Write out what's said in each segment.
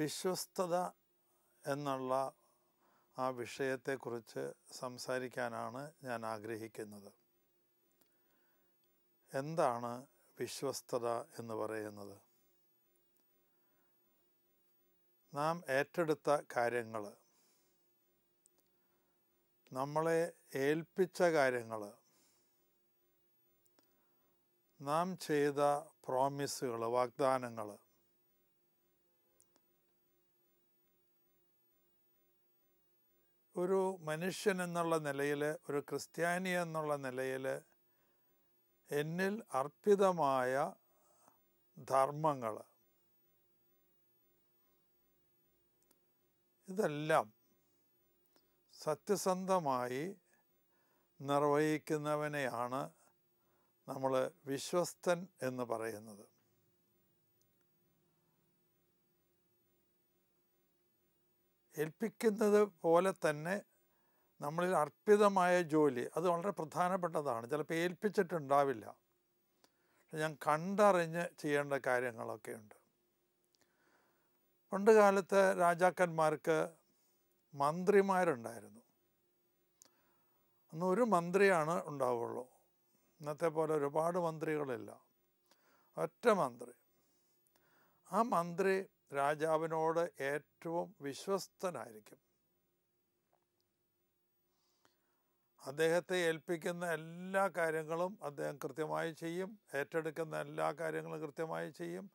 വിശ്വസ്തത എന്നുള്ള ആ വിഷയത്തെക്കുറിച്ച് സംസാരിക്കാനാണ് ഞാൻ ആഗ്രഹിക്കുന്നത്. എന്താണ് വിശ്വസ്തത എന്ന് പറയുന്നത്? നാം ഏറ്റെടുത്ത കാര്യങ്ങൾ നമ്മളെ ഏൽപ്പിച്ച കാര്യങ്ങൾ നാം ചെയ്ത പ്രോമിസുകൾ വാഗ്ദാനങ്ങൾ ഒരു മനുഷ്യൻ എന്നുള്ള നിലയിൽ ഒരു ക്രിസ്ത്യാനി എന്നുള്ള നിലയിൽ എന്നിൽ അർപ്പിതമായ ധർമ്മങ്ങൾ. ഇതെല്ലാം സത്യസന്ധമായി നിർവഹിക്കുന്നവനെയാണ് നമ്മൾ വിശ്വസ്തൻ എന്ന് പറയുന്നത്. ഏൽപ്പിക്കുന്നത് പോലെ തന്നെ നമ്മളിൽ അർപ്പിതമായ ജോലി അത് വളരെ പ്രധാനപ്പെട്ടതാണ്. ചിലപ്പോൾ ഏൽപ്പിച്ചിട്ടുണ്ടാവില്ല. ഞാൻ കണ്ടറിഞ്ഞ് ചെയ്യേണ്ട കാര്യങ്ങളൊക്കെ ഉണ്ട്. പണ്ട് കാലത്ത് രാജാക്കന്മാർക്ക് മന്ത്രിമാരുണ്ടായിരുന്നു. അന്ന് ഒരു മന്ത്രിയാണ് ഉണ്ടാവുള്ളൂ. ഇന്നത്തെ പോലെ ഒരുപാട് മന്ത്രികളില്ല. ഒറ്റ മന്ത്രി. ആ മന്ത്രി രാജാവിനോട് ഏറ്റവും വിശ്വസ്തനായിരിക്കും. അദ്ദേഹത്തെ ഏൽപ്പിക്കുന്ന എല്ലാ കാര്യങ്ങളും അദ്ദേഹം കൃത്യമായി ചെയ്യും ഏറ്റെടുക്കുന്ന എല്ലാ കാര്യങ്ങളും കൃത്യമായി ചെയ്യും.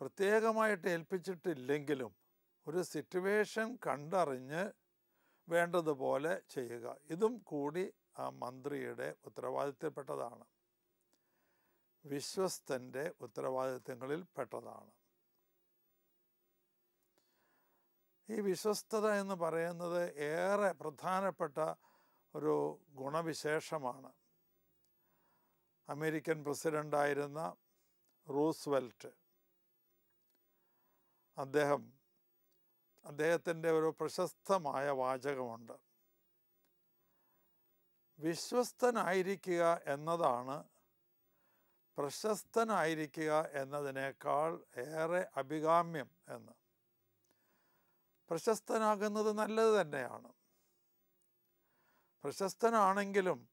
പ്രത്യേകമായിട്ട് ഏൽപ്പിച്ചിട്ടില്ലെങ്കിലും ഒരു സിറ്റുവേഷൻ കണ്ടറിഞ്ഞ് വേണ്ടതുപോലെ ചെയ്യുക. ഇതും കൂടി ആ മന്ത്രിയുടെ ഉത്തരവാദിത്തപ്പെട്ടതാണ്. വിശ്വസ്തന്റെ ഉത്തരവാദിത്തങ്ങളിൽ പെട്ടതാണ്. ഈ വിശ്വസ്തത എന്ന് പറയുന്നത് ഏറെ പ്രധാനപ്പെട്ട ഒരു ഗുണവിശേഷമാണ്. അമേരിക്കൻ പ്രസിഡന്റായിരുന്ന റൂസ്വെൽറ്റ് അദ്ദേഹം അദ്ദേഹത്തിന്റെ ഒരു പ്രശസ്തമായ വാചകമുണ്ട്. വിശ്വസ്തനായിരിക്കുക എന്നതാണ് പ്രശസ്തനായിരിക്കുക എന്നതിനേക്കാൾ ഏറെ അഭികാമ്യം എന്ന്. പ്രശസ്തനാകുന്നത് നല്ലത് തന്നെയാണ്. പ്രശസ്തനാണെങ്കിലും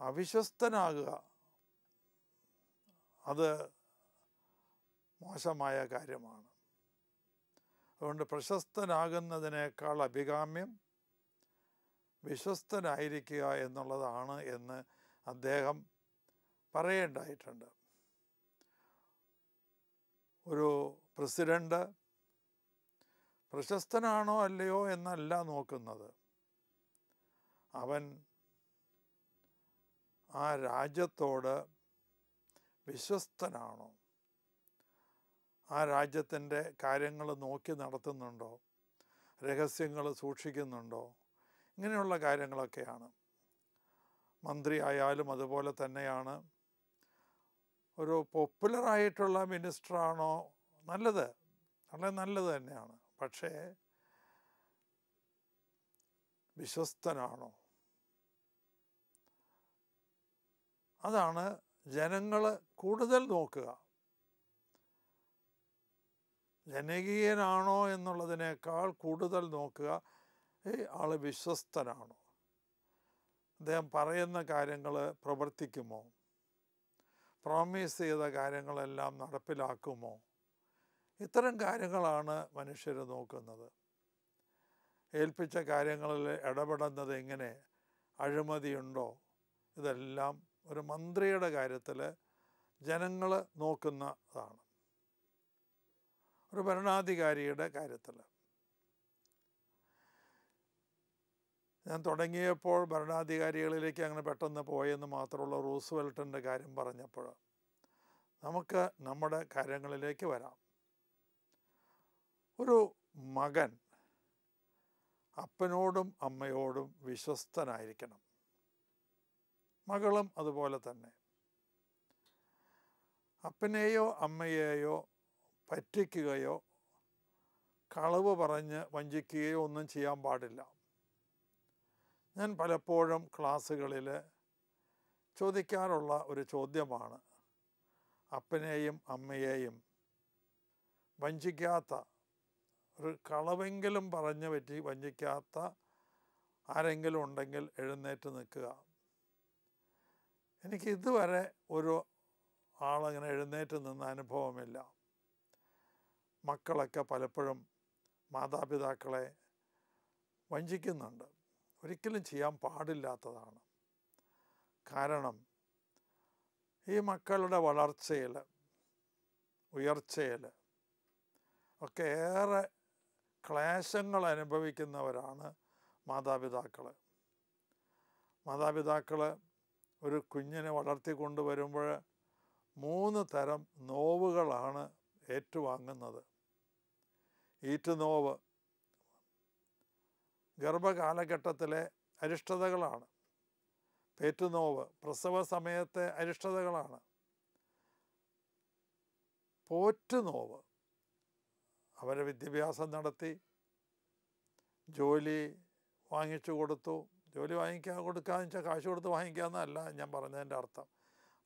അവിശ്വസ്തനാകുക അത് മോശമായ കാര്യമാണ്. അതുകൊണ്ട് പ്രശസ്തനാകുന്നതിനേക്കാൾ അഭികാമ്യം വിശ്വസ്തനായിരിക്കുക എന്നുള്ളതാണ് എന്ന് അദ്ദേഹം പറയേണ്ടായിട്ടുണ്ട്. ഒരു പ്രസിഡന്റ് പ്രശസ്തനാണോ അല്ലയോ എന്നല്ല നോക്കുന്നത്. അവൻ ആ രാജ്യത്തോട് വിശ്വസ്തനാണോ? ആ രാജ്യത്തിന്റെ കാര്യങ്ങൾ നോക്കി നടത്തുന്നുണ്ടോ? രഹസ്യങ്ങൾ സൂക്ഷിക്കുന്നുണ്ടോ? ഇങ്ങനെയുള്ള കാര്യങ്ങളൊക്കെയാണ്. മന്ത്രി ആയാലും അതുപോലെ തന്നെയാണ്. ഒരു പോപ്പുലറായിട്ടുള്ള മിനിസ്റ്ററാണോ? നല്ലത്. വളരെ നല്ലത് തന്നെയാണ്. പക്ഷേ വിശ്വസ്തനാണോ? അതാണ് ജനങ്ങൾ കൂടുതൽ നോക്കുക. ജനകീയനാണോ എന്നുള്ളതിനേക്കാൾ കൂടുതൽ നോക്കുക. ഈ ആൾ വിശ്വസ്തനാണോ? അദ്ദേഹം പറയുന്ന കാര്യങ്ങൾ പ്രവർത്തിക്കുമോ? പ്രോമിസ് ചെയ്ത കാര്യങ്ങളെല്ലാം നടപ്പിലാക്കുമോ? ഇത്തരം കാര്യങ്ങളാണ് മനുഷ്യർ നോക്കുന്നത്. ഏൽപ്പിച്ച കാര്യങ്ങളിൽ ഇടപെടുന്നത് എങ്ങനെ? അഴിമതിയുണ്ടോ? ഇതെല്ലാം ഒരു മന്ത്രിയുടെ കാര്യത്തിൽ ജനങ്ങൾ നോക്കുന്നതാണ്. ഒരു ഭരണാധികാരിയുടെ കാര്യത്തിൽ ഞാൻ തുടങ്ങിയപ്പോൾ ഭരണാധികാരികളിലേക്ക് അങ്ങനെ പെട്ടെന്ന് പോയെന്ന് മാത്രമുള്ള റൂസ്വെൽട്ടിന്റെ കാര്യം പറഞ്ഞപ്പോൾ നമുക്ക് നമ്മുടെ കാര്യങ്ങളിലേക്ക് വരാം. ഒരു മകൻ അപ്പനോടും അമ്മയോടും വിശ്വസ്തനായിരിക്കണം. മകളും അതുപോലെ തന്നെ. അപ്പനെയോ അമ്മയെയോ പറ്റിക്കുകയോ കളവ് പറഞ്ഞ് വഞ്ചിക്കുകയോ ഒന്നും ചെയ്യാൻ പാടില്ല. ഞാൻ പലപ്പോഴും ക്ലാസ്സുകളിൽ ചോദിക്കാറുള്ള ഒരു ചോദ്യമാണ്. അപ്പനെയും അമ്മയെയും വഞ്ചിക്കാത്ത ഒരു കളവെങ്കിലും പറഞ്ഞു പറ്റി വഞ്ചിക്കാത്ത ആരെങ്കിലും ഉണ്ടെങ്കിൽ എഴുന്നേറ്റ് നിൽക്കുക. എനിക്ക് ഇതുവരെ ഒരു ആളങ്ങനെ എഴുന്നേറ്റ് നിന്ന അനുഭവമില്ല. മക്കളൊക്കെ പലപ്പോഴും മാതാപിതാക്കളെ വഞ്ചിക്കുന്നുണ്ട്. ഒരിക്കലും ചെയ്യാൻ പാടില്ലാത്തതാണ്. കാരണം ഈ മക്കളുടെ വളർച്ചയിൽ ഉയർച്ചയിൽ ഒക്കെ ഏറെ ക്ലേശങ്ങൾ അനുഭവിക്കുന്നവരാണ് മാതാപിതാക്കൾ മാതാപിതാക്കൾ ഒരു കുഞ്ഞിനെ വളർത്തി കൊണ്ടുവരുമ്പോൾ മൂന്ന് തരം നോവുകളാണ് ഏറ്റുവാങ്ങുന്നത്. ഈറ്റുനോവ് ഗർഭകാലഘട്ടത്തിലെ അരിഷ്ടതകളാണ്. പേറ്റുനോവ് പ്രസവ സമയത്തെ അരിഷ്ടതകളാണ്. പോറ്റുനോവ് അവരെ വിദ്യാഭ്യാസം നടത്തി ജോലി വാങ്ങിച്ചു കൊടുത്തു. ജോലി വാങ്ങിക്കാൻ കൊടുക്കാന്ന് വെച്ചാൽ കാശ് കൊടുത്ത് വാങ്ങിക്കാമെന്നല്ല ഞാൻ പറഞ്ഞതിന്റെ അർത്ഥം.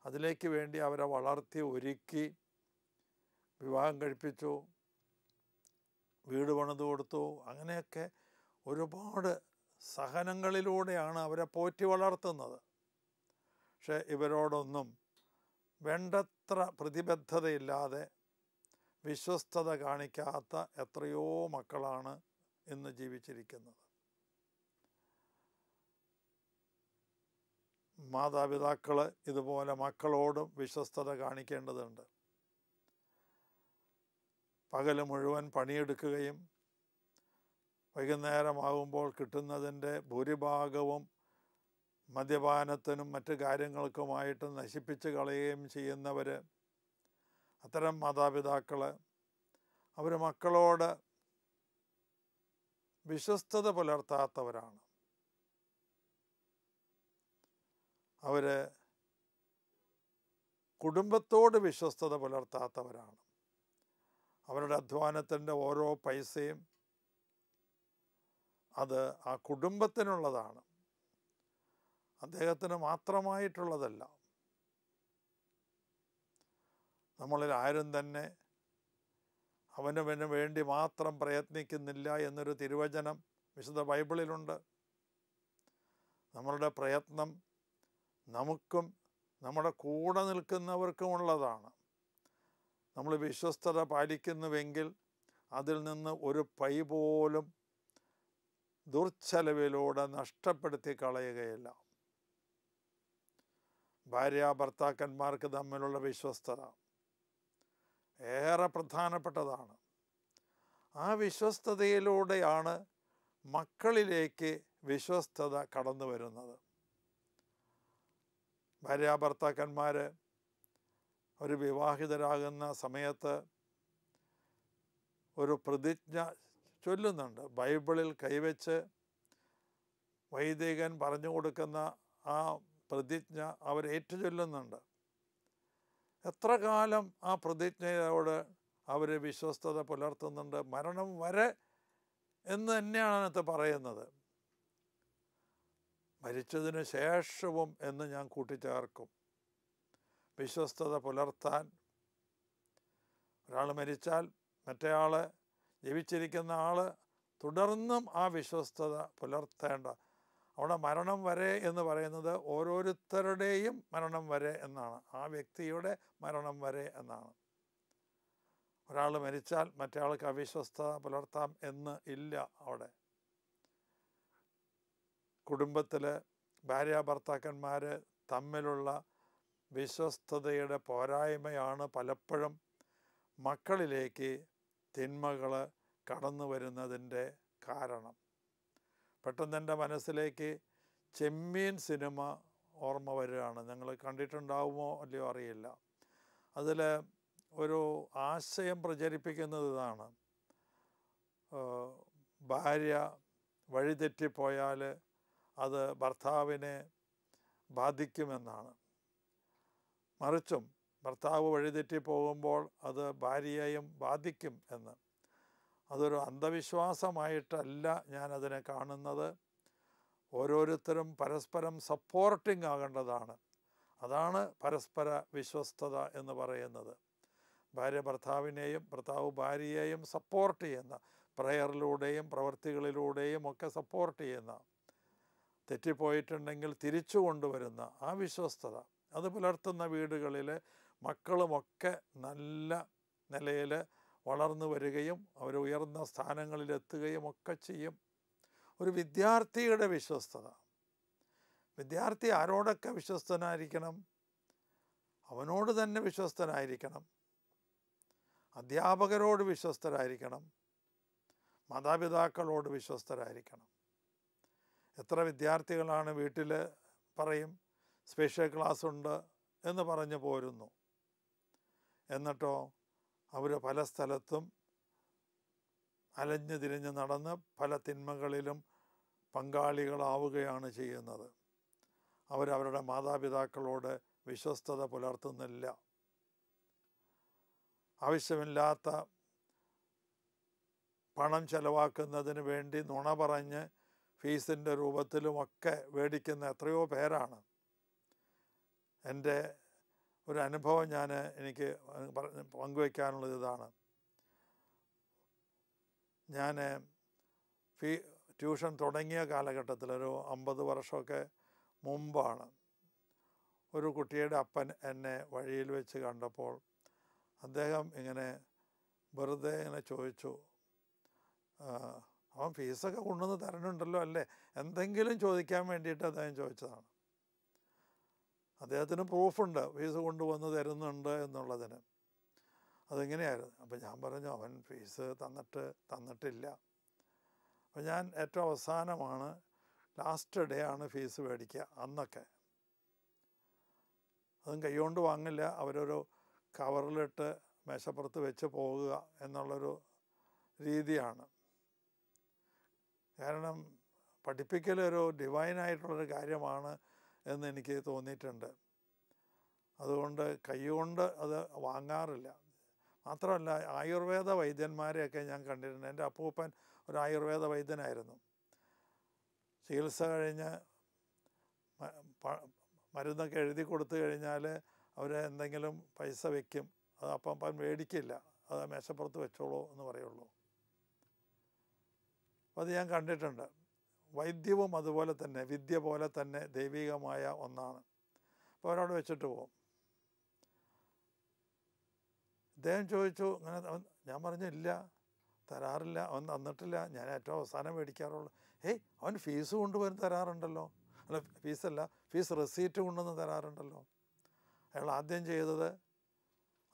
അതിലേക്ക് വേണ്ടി അവരെ വളർത്തി ഒരുക്കി വിവാഹം കഴിപ്പിച്ചു വീട് പണിത് കൊടുത്തു. അങ്ങനെയൊക്കെ ഒരുപാട് സഹനങ്ങളിലൂടെയാണ് അവരെ പോറ്റി വളർത്തുന്നത്. പക്ഷേ ഇവരോടൊന്നും വേണ്ടത്ര പ്രതിബദ്ധതയില്ലാതെ വിശ്വസ്തത കാണിക്കാത്ത എത്രയോ മക്കളാണ് ഇന്ന് ജീവിച്ചിരിക്കുന്നത്. മാതാപിതാക്കൾ ഇതുപോലെ മക്കളോടും വിശ്വസ്തത കാണിക്കേണ്ടതുണ്ട്. പകൽ മുഴുവൻ പണിയെടുക്കുകയും വൈകുന്നേരമാകുമ്പോൾ കിട്ടുന്നതിന്റെ ഭൂരിഭാഗവും മദ്യപാനത്തിനും മറ്റു കാര്യങ്ങൾക്കുമായിട്ട് നശിപ്പിച്ച് കളയുകയും ചെയ്യുന്നവർ അത്തരം മാതാപിതാക്കൾ അവർ മക്കളോട് വിശ്വസ്തത പുലർത്താത്തവരാണ്. അവർ കുടുംബത്തോട് വിശ്വസ്തത പുലർത്താത്തവരാണ്. അവരുടെ അധ്വാനത്തിന്റെ ഓരോ പൈസയും അത് ആ കുടുംബത്തിനുള്ളതാണ്. അദ്ദേഹത്തിന് മാത്രമായിട്ടുള്ളതല്ല. നമ്മളിൽ ആരും തന്നെ അവനവന് വേണ്ടി മാത്രം പ്രയത്നിക്കുന്നില്ല എന്നൊരു തിരുവചനം വിശുദ്ധ ബൈബിളിലുണ്ട്. നമ്മളുടെ പ്രയത്നം നമുക്കും നമ്മുടെ കൂടെ നിൽക്കുന്നവർക്കുമുള്ളതാണ് നമ്മൾ വിശ്വസ്തത പാലിക്കുന്നുവെങ്കിൽ അതിൽ നിന്ന് ഒരു പൈ പോലും ദുർച്ചലവിലൂടെ നഷ്ടപ്പെടുത്തി കളയുകയില്ല ഭാര്യ ഭർത്താക്കന്മാർക്ക് തമ്മിലുള്ള വിശ്വസ്തത ഏറെ പ്രധാനപ്പെട്ടതാണ്. ആ വിശ്വസ്തതയിലൂടെയാണ് മക്കളിലേക്ക് വിശ്വസ്തത കടന്നു വരുന്നത്. ഭാര്യാഭർത്താക്കന്മാർ ഒരു വിവാഹിതരാകുന്ന സമയത്ത് ഒരു പ്രതിജ്ഞ ചൊല്ലുന്നുണ്ട്. ബൈബിളിൽ കൈവച്ച് വൈദികൻ പറഞ്ഞു കൊടുക്കുന്ന ആ പ്രതിജ്ഞ അവർ ഏറ്റുചൊല്ലുന്നുണ്ട് എത്ര കാലം ആ പ്രതിജ്ഞയോട് അവർ വിശ്വസ്തത പുലർത്തുന്നുണ്ട്? മരണം വരെ എന്ന് തന്നെയാണ് അതിനകത്ത് പറയുന്നത്. മരിച്ചതിന് ശേഷവും എന്ന് ഞാൻ കൂട്ടിച്ചേർക്കും. വിശ്വസ്തത പുലർത്താൻ. ഒരാൾ മരിച്ചാൽ മറ്റേയാൾ ജീവിച്ചിരിക്കുന്ന ആൾ തുടർന്നും ആ വിശ്വസ്തത പുലർത്തേണ്ട അവിടെ മരണം വരെ എന്ന് പറയുന്നത് ഓരോരുത്തരുടെയും മരണം വരെ എന്നാണ്. ആ വ്യക്തിയുടെ മരണം വരെ എന്നാണ്. ഒരാൾ മരിച്ചാൽ മറ്റേയാൾക്ക് അവിശ്വസ്തത പുലർത്താം എന്ന് ഇല്ല അവിടെ. കുടുംബത്തിൽ ഭാര്യ ഭർത്താക്കന്മാർ തമ്മിലുള്ള വിശ്വസ്തതയുടെ പോരായ്മയാണ് പലപ്പോഴും മക്കളിലേക്ക് തിന്മകൾ കടന്നു വരുന്നതിന്റെ കാരണം. പെട്ടെന്ന് എന്റെ മനസ്സിലേക്ക് ചെമ്മീൻ സിനിമ ഓർമ്മ വരികയാണ്. നിങ്ങൾ കണ്ടിട്ടുണ്ടാവുമോ അല്ലയോ അറിയില്ല. അതിൽ ഒരു ആശയം പ്രചരിപ്പിക്കുന്നത് ഇതാണ്. ഭാര്യ വഴിതെറ്റിപ്പോയാൽ അത് ഭർത്താവിനെ ബാധിക്കുമെന്നാണ്. മറിച്ചും ഭർത്താവ് വഴിതെറ്റി പോകുമ്പോൾ അത് ഭാര്യയെയും ബാധിക്കും എന്ന്. അതൊരു അന്ധവിശ്വാസമായിട്ടല്ല ഞാനതിനെ കാണുന്നത്. ഓരോരുത്തരും പരസ്പരം സപ്പോർട്ടിംഗ് ആകേണ്ടതാണ്. അതാണ് പരസ്പര വിശ്വസ്തത എന്ന് പറയുന്നത്. ഭാര്യ ഭർത്താവിനെയും ഭർത്താവ് ഭാര്യയെയും സപ്പോർട്ട് ചെയ്യുന്ന പ്രയറിലൂടെയും പ്രവൃത്തികളിലൂടെയും ഒക്കെ സപ്പോർട്ട് ചെയ്യുന്ന തെറ്റിപ്പോയിട്ടുണ്ടെങ്കിൽ തിരിച്ചു കൊണ്ടുവരുന്ന ആ വിശ്വസ്തത. അത് പുലർത്തുന്ന വീടുകളിൽ മക്കളുമൊക്കെ നല്ല നിലയിൽ വളർന്നു വരികയും അവർ ഉയർന്ന സ്ഥാനങ്ങളിലെത്തുകയും ഒക്കെ ചെയ്യും. ഒരു വിദ്യാർത്ഥിയുടെ വിശ്വസ്തത. വിദ്യാർത്ഥി ആരോടൊക്കെ വിശ്വസ്തനായിരിക്കണം? അവനോട് തന്നെ വിശ്വസ്തനായിരിക്കണം. അധ്യാപകരോട് വിശ്വസ്തരായിരിക്കണം. മാതാപിതാക്കളോട് വിശ്വസ്തരായിരിക്കണം. എത്ര വിദ്യാർത്ഥികളാണ് വീട്ടിൽ പറയും സ്പെഷ്യൽ ക്ലാസ് ഉണ്ട് എന്ന് പറഞ്ഞു പോരുന്നു. എന്നിട്ടോ അവർ പല സ്ഥലത്തും അലഞ്ഞു തിരിഞ്ഞ് നടന്ന് പല തിന്മകളിലും പങ്കാളികളാവുകയാണ് ചെയ്യുന്നത്. അവരവരുടെ മാതാപിതാക്കളോട് വിശ്വസ്തത പുലർത്തുന്നില്ല. ആവശ്യമില്ലാത്ത പണം ചെലവാക്കുന്നതിന് വേണ്ടി നുണ പറഞ്ഞ് ഫീസിന്റെ രൂപത്തിലുമൊക്കെ മേടിക്കുന്ന എത്രയോ പേരാണ്. എന്റെ ഒരു അനുഭവം ഞാൻ എനിക്ക് പങ്കുവയ്ക്കാനുള്ളത് ഇതാണ്. ഞാൻ ഫീ ട്യൂഷൻ തുടങ്ങിയ കാലഘട്ടത്തിൽ ഒരു അമ്പത് വർഷമൊക്കെ മുമ്പാണ് ഒരു കുട്ടിയുടെ അപ്പൻ എന്നെ വഴിയിൽ വെച്ച് കണ്ടപ്പോൾ അദ്ദേഹം ഇങ്ങനെ വെറുതെ ഇങ്ങനെ ചോദിച്ചു അവൻ ഫീസൊക്കെ കൊണ്ടുവന്ന് തരണുണ്ടല്ലോ അല്ലേ? എന്തെങ്കിലും ചോദിക്കാൻ വേണ്ടിയിട്ട് അദ്ദേഹം ചോദിച്ചതാണ്. അദ്ദേഹത്തിന് പ്രൂഫുണ്ട്. ഫീസ് കൊണ്ടുവന്ന് തരുന്നുണ്ട് എന്നുള്ളതിന്. അതെങ്ങനെയായിരുന്നു? അപ്പം ഞാൻ പറഞ്ഞു അവൻ ഫീസ് തന്നിട്ട് തന്നിട്ടില്ല. അപ്പം ഞാൻ ഏറ്റവും അവസാനമാണ് ലാസ്റ്റ് ഡേ ആണ് ഫീസ് മേടിക്കുക അന്നൊക്കെ. അതും കൈകൊണ്ട് വാങ്ങില്ല. അവരൊരു കവറിലിട്ട് മേശപ്പുറത്ത് വെച്ച് പോകുക എന്നുള്ളൊരു രീതിയാണ്. കാരണം പഠിപ്പിക്കലൊരു ഡിവൈനായിട്ടുള്ളൊരു കാര്യമാണ് എന്ന് എനിക്ക് തോന്നിയിട്ടുണ്ട്. അതുകൊണ്ട് കൈകൊണ്ട് അത് വാങ്ങാറില്ല. മാത്രമല്ല ആയുർവേദ വൈദ്യന്മാരെയൊക്കെ ഞാൻ കണ്ടിട്ടുണ്ട്. എന്റെ അപ്പൂപ്പൻ ഒരു ആയുർവേദ വൈദ്യനായിരുന്നു. ചികിത്സ കഴിഞ്ഞ് മരുന്നൊക്കെ എഴുതി കൊടുത്തു കഴിഞ്ഞാൽ അവർ എന്തെങ്കിലും പൈസ വയ്ക്കും അത് അപ്പം മേടിക്കില്ല. അത് മേശപ്പുറത്ത് വെച്ചോളൂ എന്ന് പറയുള്ളൂ. അത് ഞാൻ കണ്ടിട്ടുണ്ട്. വൈദ്യവും അതുപോലെ തന്നെ വിദ്യ പോലെ തന്നെ ദൈവികമായ ഒന്നാണ്. അപ്പോൾ അവരവിടെ വെച്ചിട്ട് പോകും അദ്ദേഹം ചോദിച്ചു ഇങ്ങനെ ഞാൻ പറഞ്ഞില്ല തരാറില്ല അവൻ തന്നിട്ടില്ല ഞാൻ ഏറ്റവും അവസാനം മേടിക്കാറുള്ളൂ. ഏയ് അവൻ ഫീസ് കൊണ്ടുവന്ന് തരാറുണ്ടല്ലോ. അല്ല ഫീസല്ല ഫീസ് റെസീറ്റ് കൊണ്ടുവന്ന് തരാറുണ്ടല്ലോ. അയാൾ ആദ്യം ചെയ്തത്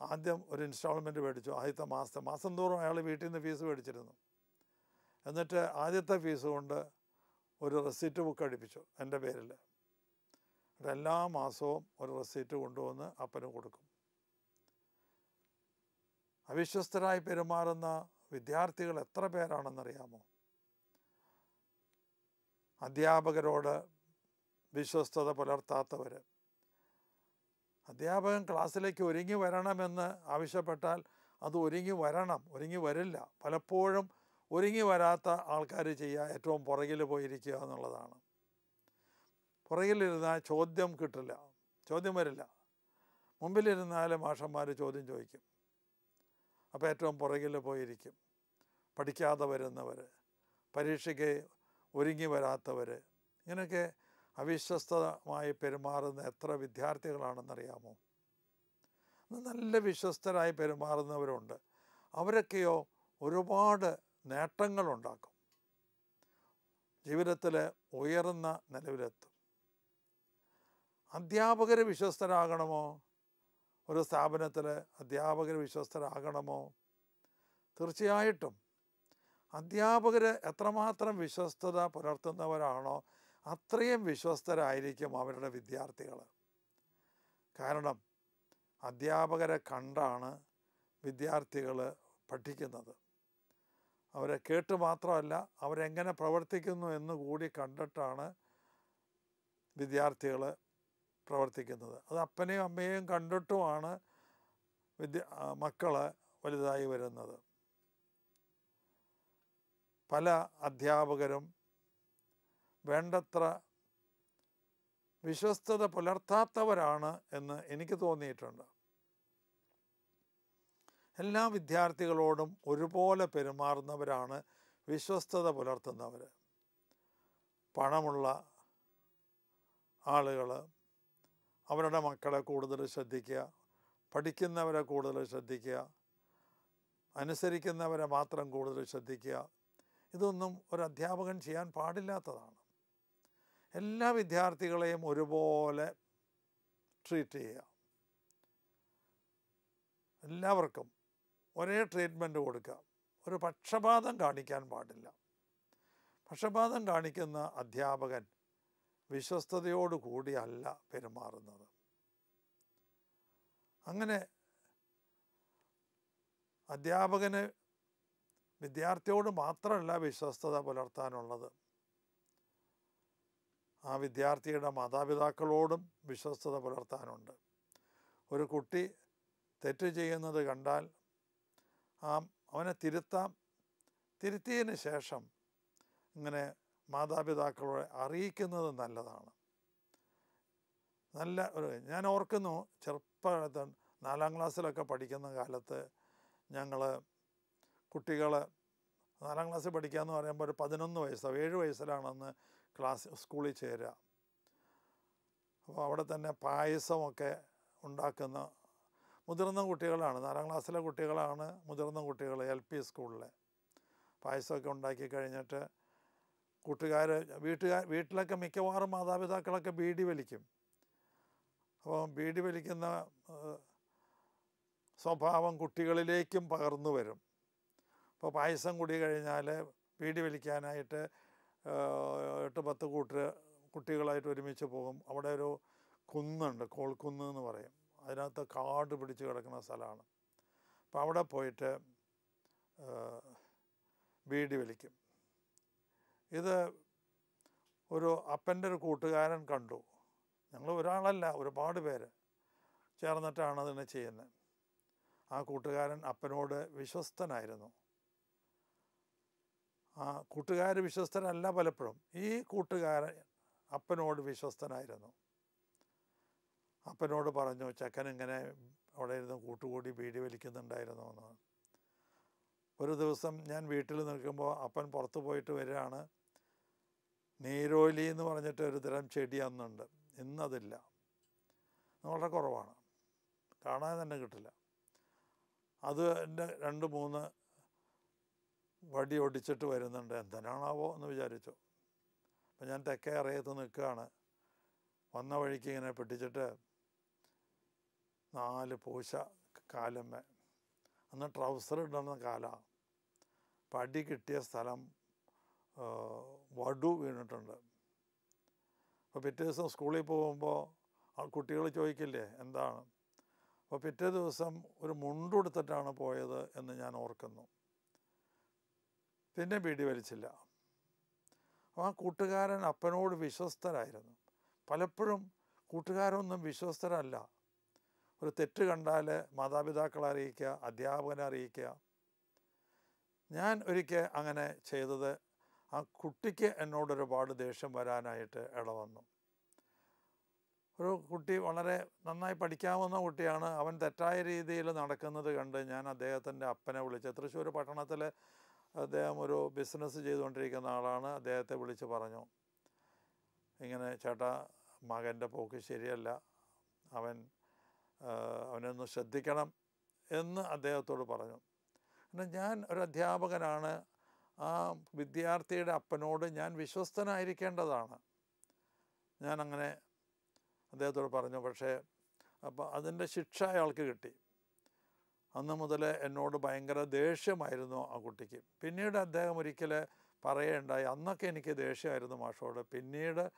ആദ്യം ഒരു ഇൻസ്റ്റാൾമെന്റ് മേടിച്ചു ആദ്യത്തെ മാസത്തെ മാസം തോറും അയാൾ വീട്ടിൽ നിന്ന് ഫീസ് മേടിച്ചിരുന്നു. എന്നിട്ട് ആദ്യത്തെ ഫീസ് കൊണ്ട് ഒരു റെസീറ്റ് ബുക്ക് അടിപ്പിച്ചു എന്റെ പേരിൽ. എല്ലാ മാസവും ഒരു റെസീറ്റ് കൊണ്ടുവന്ന് അപ്പന് കൊടുക്കും. അവിശ്വസ്തരായി പെരുമാറുന്ന വിദ്യാർത്ഥികൾ എത്ര പേരാണെന്നറിയാമോ? അധ്യാപകരോട് വിശ്വസ്തത പുലർത്താത്തവർ. അധ്യാപകൻ ക്ലാസ്സിലേക്ക് ഒരുങ്ങി വരണമെന്ന് ആവശ്യപ്പെട്ടാൽ അത് ഒരുങ്ങി വരണം ഒരുങ്ങി വരില്ല. പലപ്പോഴും ഒരുങ്ങി വരാത്ത ആൾക്കാർ ചെയ്യുക ഏറ്റവും പുറകിൽ പോയിരിക്കുക എന്നുള്ളതാണ്. പുറകിലിരുന്നാൽ ചോദ്യം കിട്ടില്ല ചോദ്യം വരില്ല. മുമ്പിലിരുന്നാൽ മാഷന്മാർ ചോദ്യം ചോദിക്കും. അപ്പോൾ ഏറ്റവും പുറകിൽ പോയിരിക്കും. പഠിക്കാതെ വരുന്നവർ പരീക്ഷയ്ക്ക് ഒരുങ്ങി വരാത്തവർ ഇങ്ങനെയൊക്കെ അവിശ്വസ്തമായി പെരുമാറുന്ന എത്ര വിദ്യാർത്ഥികളാണെന്നറിയാമോ? നല്ല വിശ്വസ്തരായി പെരുമാറുന്നവരുണ്ട്. അവരൊക്കെയോ ഒരുപാട് നേട്ടങ്ങളുണ്ടാക്കും. ജീവിതത്തിൽ ഉയർന്ന നിലവിലെത്തും. അധ്യാപകർ വിശ്വസ്തരാകണമോ? ഒരു സ്ഥാപനത്തിൽ അധ്യാപകർ വിശ്വസ്തരാകണമോ? തീർച്ചയായിട്ടും. അധ്യാപകർ എത്രമാത്രം വിശ്വസ്തത പുലർത്തുന്നവരാണോ അത്രയും വിശ്വസ്തരായിരിക്കും അവരുടെ വിദ്യാർത്ഥികൾ കാരണം അധ്യാപകരെ കണ്ടാണ് വിദ്യാർത്ഥികൾ പഠിക്കുന്നത്. അവരെ കേട്ട് മാത്രമല്ല അവരെങ്ങനെ പ്രവർത്തിക്കുന്നു എന്ന് കൂടി കണ്ടിട്ടാണ് വിദ്യാർത്ഥികൾ പ്രവർത്തിക്കുന്നത്. അത് അപ്പനെയും അമ്മയെയും കണ്ടിട്ടുമാണ് വിദ്യ മക്കൾ വലുതായി വരുന്നത്. പല അധ്യാപകരും വേണ്ടത്ര വിശ്വസ്തത പുലർത്താത്തവരാണ് എന്ന് എനിക്ക് തോന്നിയിട്ടുണ്ട്. എല്ലാ വിദ്യാർത്ഥികളോടും ഒരുപോലെ പെരുമാറുന്നവരാണ് വിശ്വസ്തത പുലർത്തുന്നവർ പണമുള്ള ആളുകൾ അവരുടെ മക്കളെ കൂടുതൽ ശ്രദ്ധിക്കുക പഠിക്കുന്നവരെ കൂടുതൽ ശ്രദ്ധിക്കുക അനുസരിക്കുന്നവരെ മാത്രം കൂടുതൽ ശ്രദ്ധിക്കുക. ഇതൊന്നും ഒരു അധ്യാപകൻ ചെയ്യാൻ പാടില്ലാത്തതാണ്. എല്ലാ വിദ്യാർത്ഥികളെയും ഒരുപോലെ ട്രീറ്റ് ചെയ്യുക. എല്ലാവർക്കും ഒരേ ട്രീറ്റ്മെന്റ് കൊടുക്കുക ഒരു പക്ഷപാതം കാണിക്കാൻ പാടില്ല. പക്ഷപാതം കാണിക്കുന്ന അധ്യാപകൻ വിശ്വസ്തയോടുകൂടിയല്ല പെരുമാറുന്നത്. അങ്ങനെ അധ്യാപകന് വിദ്യാർത്ഥിയോട് മാത്രമല്ല വിശ്വസ്തത പുലർത്താനുള്ളത്. ആ വിദ്യാർത്ഥിയുടെ മാതാപിതാക്കളോടും വിശ്വസ്തത പുലർത്താനുണ്ട്. ഒരു കുട്ടി തെറ്റ് ചെയ്യുന്നത് കണ്ടാൽ ആ അവനെ തിരുത്താം. തിരുത്തിയതിന് ശേഷം ഇങ്ങനെ മാതാപിതാക്കളെ അറിയിക്കുന്നത് നല്ലതാണ്. നല്ല ഒരു ഞാൻ ഓർക്കുന്നു ചെറുപ്പകാലത്ത് നാലാം ക്ലാസ്സിലൊക്കെ പഠിക്കുന്ന കാലത്ത് ഞങ്ങൾ കുട്ടികൾ നാലാം ക്ലാസ്സിൽ പഠിക്കുക എന്ന് പറയുമ്പോൾ ഒരു പതിനൊന്ന് വയസ്സോ ഏഴ് വയസ്സിലാണെന്ന് ക്ലാസ് സ്കൂളിൽ ചേരുക. അപ്പോൾ അവിടെ തന്നെ പായസമൊക്കെ ഉണ്ടാക്കുന്ന മുതിർന്ന കുട്ടികളാണ്. നാലാം ക്ലാസ്സിലെ കുട്ടികളാണ് മുതിർന്ന കുട്ടികൾ എൽ പി സ്കൂളിലെ. പായസമൊക്കെ ഉണ്ടാക്കി കഴിഞ്ഞിട്ട് കൂട്ടുകാർ വീട്ടുകാർ വീട്ടിലൊക്കെ മിക്കവാറും മാതാപിതാക്കളൊക്കെ ബീഡി വലിക്കും. അപ്പോൾ ബീഡി വലിക്കുന്ന സ്വഭാവം കുട്ടികളിലേക്കും പകർന്നു വരും. അപ്പോൾ പായസം കൂടി കഴിഞ്ഞാൽ ബീഡി വലിക്കാനായിട്ട് എട്ട് പത്ത് കൂട്ടർ കുട്ടികളായിട്ട് ഒരുമിച്ച് പോകും. അവിടെ ഒരു കുന്നുണ്ട് കോൾക്കുന്ന് എന്ന് പറയും. അതിനകത്ത് കാട് പിടിച്ച് കിടക്കുന്ന സ്ഥലമാണ്. അപ്പോൾ അവിടെ പോയിട്ട് ബീഡി വലിക്കും. ഇത് ഒരു അപ്പന്റെ ഒരു കൂട്ടുകാരൻ കണ്ടു. ഞങ്ങൾ ഒരാളല്ല ഒരുപാട് പേര് ചേർന്നിട്ടാണ് അതിനെ ചെയ്യുന്നത്. ആ കൂട്ടുകാരൻ അപ്പനോട് വിശ്വസ്തനായിരുന്നു. ആ കൂട്ടുകാർ വിശ്വസ്തനല്ല പലപ്പോഴും. ഈ കൂട്ടുകാരൻ അപ്പനോട് വിശ്വസ്തനായിരുന്നു. അപ്പനോട് പറഞ്ഞു ചക്കൻ ഇങ്ങനെ അവിടെ ഇരുന്ന് കൂട്ടുകൂടി ബീഡി വലിക്കുന്നുണ്ടായിരുന്നു എന്ന്. ഒരു ദിവസം ഞാൻ വീട്ടിൽ നിൽക്കുമ്പോൾ അപ്പൻ പുറത്തു പോയിട്ട് വരികയാണ്. നീരോലി എന്ന് പറഞ്ഞിട്ട് ഒരു തരം ചെടി അന്നുണ്ട്. ഇന്നതില്ല. വളരെ കുറവാണ്. കാണാൻ തന്നെ കിട്ടില്ല. അത് എന്റെ രണ്ട് മൂന്ന് വടി ഒടിച്ചിട്ട് വരുന്നുണ്ട്. എന്തിനാണാവോ എന്ന് വിചാരിച്ചു. അപ്പം ഞാൻ തെക്കേ അറിയത്ത് നിൽക്കുകയാണ്. വന്ന വഴിക്ക് ഇങ്ങനെ പിടിച്ചിട്ട് നാല് പൂശ കാലമ്മ അന്ന് ട്രൗസർ ഇടുന്ന കാലമാണ് പടി കിട്ടിയ സ്ഥലം വടു വീണിട്ടുണ്ട്. അപ്പോൾ പിറ്റേ ദിവസം സ്കൂളിൽ പോകുമ്പോൾ കുട്ടികൾ ചോദിക്കില്ലേ എന്താണ്? അപ്പോൾ പിറ്റേ ദിവസം ഒരു മുണ്ടുടുത്തിട്ടാണ് പോയത് എന്ന് ഞാൻ ഓർക്കുന്നു. പിന്നെ ബീഡി വലിച്ചില്ല. അപ്പോൾ ആ കൂട്ടുകാരൻ അപ്പനോട് വിശ്വസ്തരായിരുന്നു. പലപ്പോഴും കൂട്ടുകാരൊന്നും വിശ്വസ്തരല്ല. ഒരു തെറ്റ് കണ്ടാൽ മാതാപിതാക്കളെ അറിയിക്കുക അധ്യാപകനെ അറിയിക്കുക. ഞാൻ ഒരിക്കൽ അങ്ങനെ ചെയ്തത് ആ കുട്ടിക്ക് എന്നോട് ഒരുപാട് ദേഷ്യം വരാനായിട്ട് ഇടവന്നു. ഒരു കുട്ടി വളരെ നന്നായി പഠിക്കാവുന്ന കുട്ടിയാണ്. അവൻ തെറ്റായ രീതിയിൽ നടക്കുന്നത് കണ്ട് ഞാൻ അദ്ദേഹത്തിന്റെ അപ്പനെ വിളിച്ച് തൃശ്ശൂർ പട്ടണത്തിൽ അദ്ദേഹം ഒരു ബിസിനസ് ചെയ്തുകൊണ്ടിരിക്കുന്ന ആളാണ് അദ്ദേഹത്തെ വിളിച്ച് പറഞ്ഞു. ഇങ്ങനെ ചേട്ടാ മകന്റെ പോക്ക് ശരിയല്ല. അവൻ അവനൊന്ന് ശ്രദ്ധിക്കണം എന്ന് അദ്ദേഹത്തോട് പറഞ്ഞു. എന്നാൽ ഞാൻ ഒരു അധ്യാപകനാണ്. ആ വിദ്യാർത്ഥിയുടെ അപ്പനോട് ഞാൻ വിശ്വസ്തനായിരിക്കേണ്ടതാണ്. ഞാൻ അങ്ങനെ അദ്ദേഹത്തോട് പറഞ്ഞു പക്ഷേ അപ്പോൾ അതിന്റെ ശിക്ഷ അയാൾക്ക് കിട്ടി. അന്ന് മുതൽ എന്നോട് ഭയങ്കര ദേഷ്യമായിരുന്നു ആ കുട്ടിക്ക്. പിന്നീട് അദ്ദേഹം ഒരിക്കൽ പറയുകയുണ്ടായി അന്നൊക്കെ എനിക്ക് ദേഷ്യമായിരുന്നു മാഷോട്. പിന്നീട്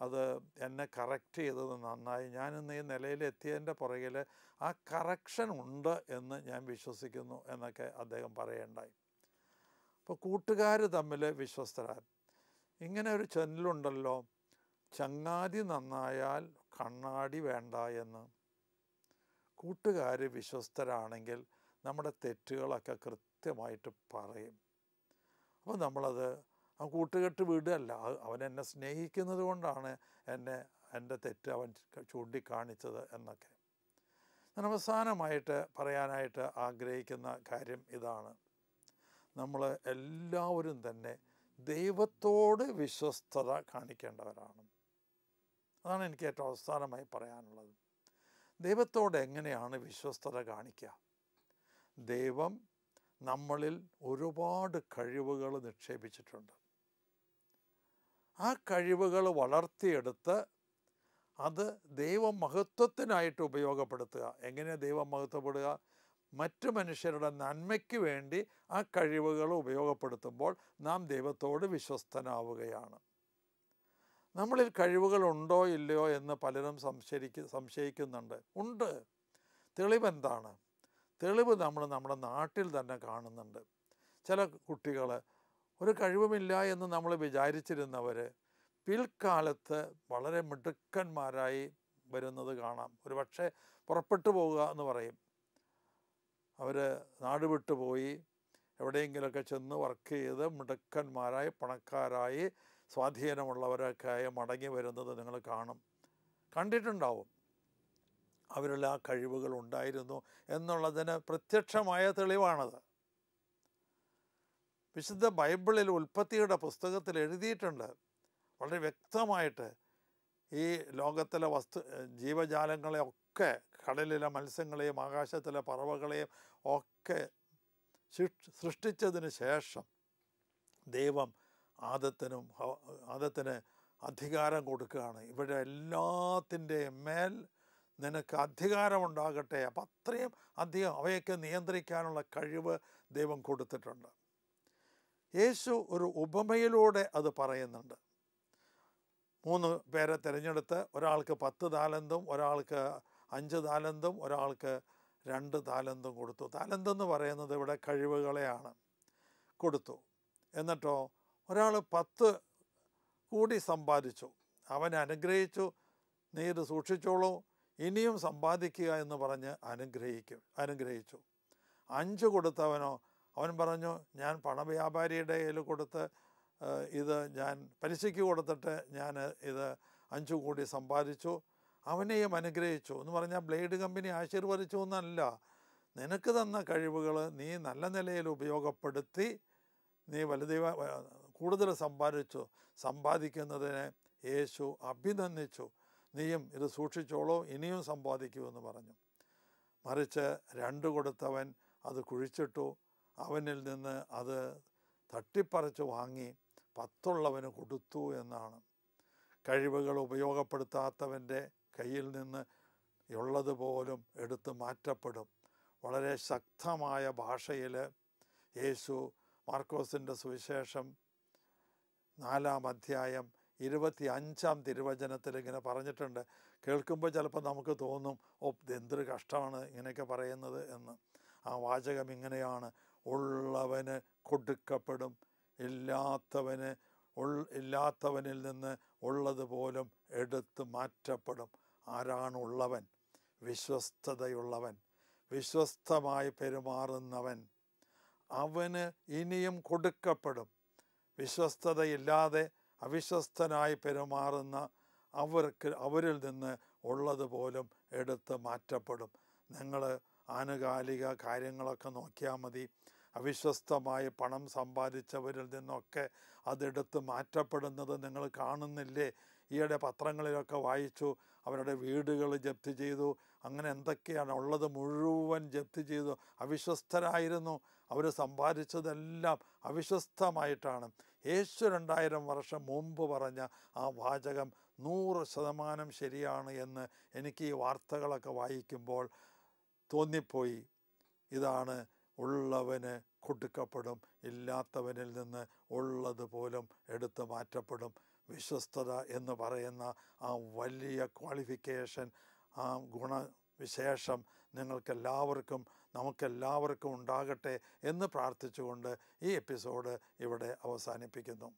അത് എന്നെ കറക്റ്റ് ചെയ്തത് നന്നായി. ഞാൻ ഇന്ന് ഈ നിലയിലെത്തിയതിന്റെ പുറകിൽ ആ കറക്ഷൻ ഉണ്ട് എന്ന് ഞാൻ വിശ്വസിക്കുന്നു എന്നൊക്കെ അദ്ദേഹം പറയേണ്ടായി. അപ്പോൾ കൂട്ടുകാർ തമ്മിൽ വിശ്വസ്തരാൻ ഇങ്ങനെ ഒരു ചൊല്ലുണ്ടല്ലോ ചങ്ങാതി നന്നായാൽ കണ്ണാടി വേണ്ട എന്ന്. കൂട്ടുകാർ വിശ്വസ്തരാണെങ്കിൽ നമ്മുടെ തെറ്റുകളൊക്കെ കൃത്യമായിട്ട് പറയും. അപ്പോൾ നമ്മളത് ആ കൂട്ടുകെട്ട് വിടുകയല്ല അവൻ എന്നെ സ്നേഹിക്കുന്നത് കൊണ്ടാണ് എന്നെ എന്റെ തെറ്റ് അവൻ ചൂണ്ടിക്കാണിച്ചത് എന്നൊക്കെ. ഞാൻ അവസാനമായിട്ട് പറയാനായിട്ട് ആഗ്രഹിക്കുന്ന കാര്യം ഇതാണ്. നമ്മൾ എല്ലാവരും തന്നെ ദൈവത്തോട് വിശ്വസ്തത കാണിക്കേണ്ടവരാണ്. അതാണ് എനിക്ക് ഏറ്റവും അവസാനമായി പറയാനുള്ളത്. ദൈവത്തോട് എങ്ങനെയാണ് വിശ്വസ്തത കാണിക്കുക? ദൈവം നമ്മളിൽ ഒരുപാട് കഴിവുകൾ നിക്ഷേപിച്ചിട്ടുണ്ട്. ആ കഴിവുകൾ വളർത്തിയെടുത്ത് അത് ദൈവമഹത്വത്തിനായിട്ട് ഉപയോഗപ്പെടുത്തുക. എങ്ങനെയാണ് ദൈവം മഹത്വപ്പെടുക മറ്റു മനുഷ്യരുടെ നന്മയ്ക്ക് വേണ്ടി ആ കഴിവുകൾ ഉപയോഗപ്പെടുത്തുമ്പോൾ നാം ദൈവത്തോട് വിശ്വസ്തനാവുകയാണ്. നമ്മളിൽ കഴിവുകളുണ്ടോ ഇല്ലയോ എന്ന് പലരും സംശയിക്ക സംശയിക്കുന്നുണ്ട്. ഉണ്ട്. തെളിവെന്താണ് തെളിവ് നമ്മൾ നമ്മുടെ നാട്ടിൽ തന്നെ കാണുന്നുണ്ട്. ചില കുട്ടികൾ ഒരു കഴിവുമില്ല എന്ന് നമ്മൾ വിചാരിച്ചിരുന്നവർ പിൽക്കാലത്ത് വളരെ മിടുക്കന്മാരായി വരുന്നത് കാണാം. ഒരു പക്ഷേ പുറപ്പെട്ടു പോവുക എന്ന് പറയും. അവർ നാട് വിട്ടു പോയി. എവിടെയെങ്കിലുമൊക്കെ ചെന്ന് വർക്ക് ചെയ്ത് മിടുക്കന്മാരായി പണക്കാരായി സ്വാധീനമുള്ളവരൊക്കെ ആയി മടങ്ങി വരുന്നത് നിങ്ങൾ കാണും. കണ്ടിട്ടുണ്ടാവും. അവരിൽ ആ കഴിവുകൾ ഉണ്ടായിരുന്നു എന്നുള്ളതിന് പ്രത്യക്ഷമായ തെളിവാണത്. വിശുദ്ധ ബൈബിളിൽ ഉൽപ്പത്തിയുടെ പുസ്തകത്തിൽ എഴുതിയിട്ടുണ്ട്. വളരെ വ്യക്തമായിട്ട് ഈ ലോകത്തിലെ വസ്തു ജീവജാലങ്ങളെയൊക്കെ കടലിലെ മത്സ്യങ്ങളെയും ആകാശത്തിലെ പറവകളെയും ഒക്കെ സൃഷ്ടിച്ചതിന് ശേഷം ദൈവം ആദത്തിനും ആദത്തിന് അധികാരം കൊടുക്കുകയാണ്. ഇവിടെ എല്ലാത്തിന്റെയും മേൽ നിനക്ക് അധികാരമുണ്ടാകട്ടെ അപ്പം അത്രയും അധികം അവയൊക്കെ നിയന്ത്രിക്കാനുള്ള കഴിവ് ദൈവം കൊടുത്തിട്ടുണ്ട്. യേശു ഒരു ഉപമയിലൂടെ അത് പറയുന്നുണ്ട്. മൂന്ന് പേരെ തിരഞ്ഞെടുത്ത് ഒരാൾക്ക് പത്ത് താലന്തും ഒരാൾക്ക് അഞ്ച് താലന്തും ഒരാൾക്ക് രണ്ട് താലന്തും കൊടുത്തു. താലന്തെന്ന് പറയുന്നത് ഇവിടെ കഴിവുകളെയാണ്. കൊടുത്തു. എന്നിട്ടോ ഒരാൾ പത്ത് കൂടി സമ്പാദിച്ചു. അവനെ അനുഗ്രഹിച്ചു. നീ ഇത് സൂക്ഷിച്ചോളൂ. ഇനിയും സമ്പാദിക്കുക എന്ന് പറഞ്ഞ് അനുഗ്രഹിക്കും അനുഗ്രഹിച്ചു. അഞ്ച് കൊടുത്തവനോ അവൻ പറഞ്ഞു ഞാൻ പണവ്യാപാരിയുടെ കയ്യിൽ കൊടുത്ത് ഇത് ഞാൻ പലിശയ്ക്ക് കൊടുത്തിട്ട് ഞാൻ ഇത് അഞ്ചു കോടി സമ്പാദിച്ചു. അവനെയും അനുഗ്രഹിച്ചു. എന്ന് പറഞ്ഞാൽ ബ്ലേഡ് കമ്പനി ആശീർവദിച്ചു എന്നല്ല. നിനക്ക് തന്ന കഴിവുകൾ നീ നല്ല നിലയിൽ ഉപയോഗപ്പെടുത്തി നീ വലുതീവ കൂടുതൽ സമ്പാദിച്ചു. സമ്പാദിക്കുന്നതിനെ യേശു അഭിനന്ദിച്ചു. നീയും ഇത് സൂക്ഷിച്ചോളൂ ഇനിയും സമ്പാദിക്കൂ എന്ന് പറഞ്ഞു. മറിച്ച് രണ്ട് കൊടുത്തവൻ അത് കുഴിച്ചിട്ടു. അവനിൽ നിന്ന് അത് തട്ടിപ്പറിച്ച് വാങ്ങി പത്തുള്ളവന് കൊടുത്തു എന്നാണ്. കഴിവുകൾ ഉപയോഗപ്പെടുത്താത്തവന്റെ കയ്യിൽ നിന്ന് ഉള്ളതുപോലും എടുത്തു മാറ്റപ്പെടും. വളരെ ശക്തമായ ഭാഷയിൽ യേശു മാർക്കോസിന്റെ സുവിശേഷം നാലാം അധ്യായം ഇരുപത്തി അഞ്ചാം തിരുവചനത്തിൽ ഇങ്ങനെ പറഞ്ഞിട്ടുണ്ട്. കേൾക്കുമ്പോൾ ചിലപ്പോൾ നമുക്ക് തോന്നും ഓ എന്തൊരു കഷ്ടമാണ് ഇങ്ങനെയൊക്കെ പറയുന്നത് എന്ന്. ആ വാചകം ഇങ്ങനെയാണ്. ഉള്ളവന് കൊടുക്കപ്പെടും. ഇല്ലാത്തവന് ഇല്ലാത്തവനിൽ നിന്ന് ഉള്ളത് പോലും എടുത്തു മാറ്റപ്പെടും. ആരാണുള്ളവൻ? വിശ്വസ്തതയുള്ളവൻ. വിശ്വസ്തമായി പെരുമാറുന്നവൻ. അവന് ഇനിയും കൊടുക്കപ്പെടും. വിശ്വസ്തതയില്ലാതെ അവിശ്വസ്തനായി പെരുമാറുന്ന അവർക്ക് അവരിൽ നിന്ന് ഉള്ളത് പോലും എടുത്ത് മാറ്റപ്പെടും. നിങ്ങൾ ആനുകാലിക കാര്യങ്ങളൊക്കെ നോക്കിയാൽ മതി. അവിശ്വസ്തമായി പണം സമ്പാദിച്ചവരിൽ നിന്നൊക്കെ അതെടുത്ത് മാറ്റപ്പെടുന്നത് നിങ്ങൾ കാണുന്നില്ലേ? ഈയിടെ പത്രങ്ങളിലൊക്കെ വായിച്ചു അവരുടെ വീടുകൾ ജപ്തി ചെയ്തു അങ്ങനെ എന്തൊക്കെയാണ് ഉള്ളത് മുഴുവൻ ജപ്തി ചെയ്തു. അവിശ്വസ്തരായിരുന്നു. അവർ സമ്പാദിച്ചതെല്ലാം അവിശ്വസ്തമായിട്ടാണ്. യേശു രണ്ടായിരം വർഷം മുമ്പ് പറഞ്ഞ ആ വാചകം നൂറ് ശതമാനം ശരിയാണ് എന്ന് എനിക്ക് ഈ വാർത്തകളൊക്കെ വായിക്കുമ്പോൾ തോന്നിപ്പോയി. ഇതാണ് ഉള്ളവന് കൊടുക്കപ്പെടും. ഇല്ലാത്തവനിൽ നിന്ന് ഉള്ളത് പോലും എടുത്തു മാറ്റപ്പെടും. വിശ്വസ്തത എന്ന് പറയുന്ന ആ വലിയ ക്വാളിഫിക്കേഷൻ ആ ഗുണവിശേഷം നിങ്ങൾക്കെല്ലാവർക്കും നമുക്കെല്ലാവർക്കും ഉണ്ടാകട്ടെ എന്ന് പ്രാർത്ഥിച്ചുകൊണ്ട് ഈ എപ്പിസോഡ് ഇവിടെ അവസാനിപ്പിക്കുന്നു.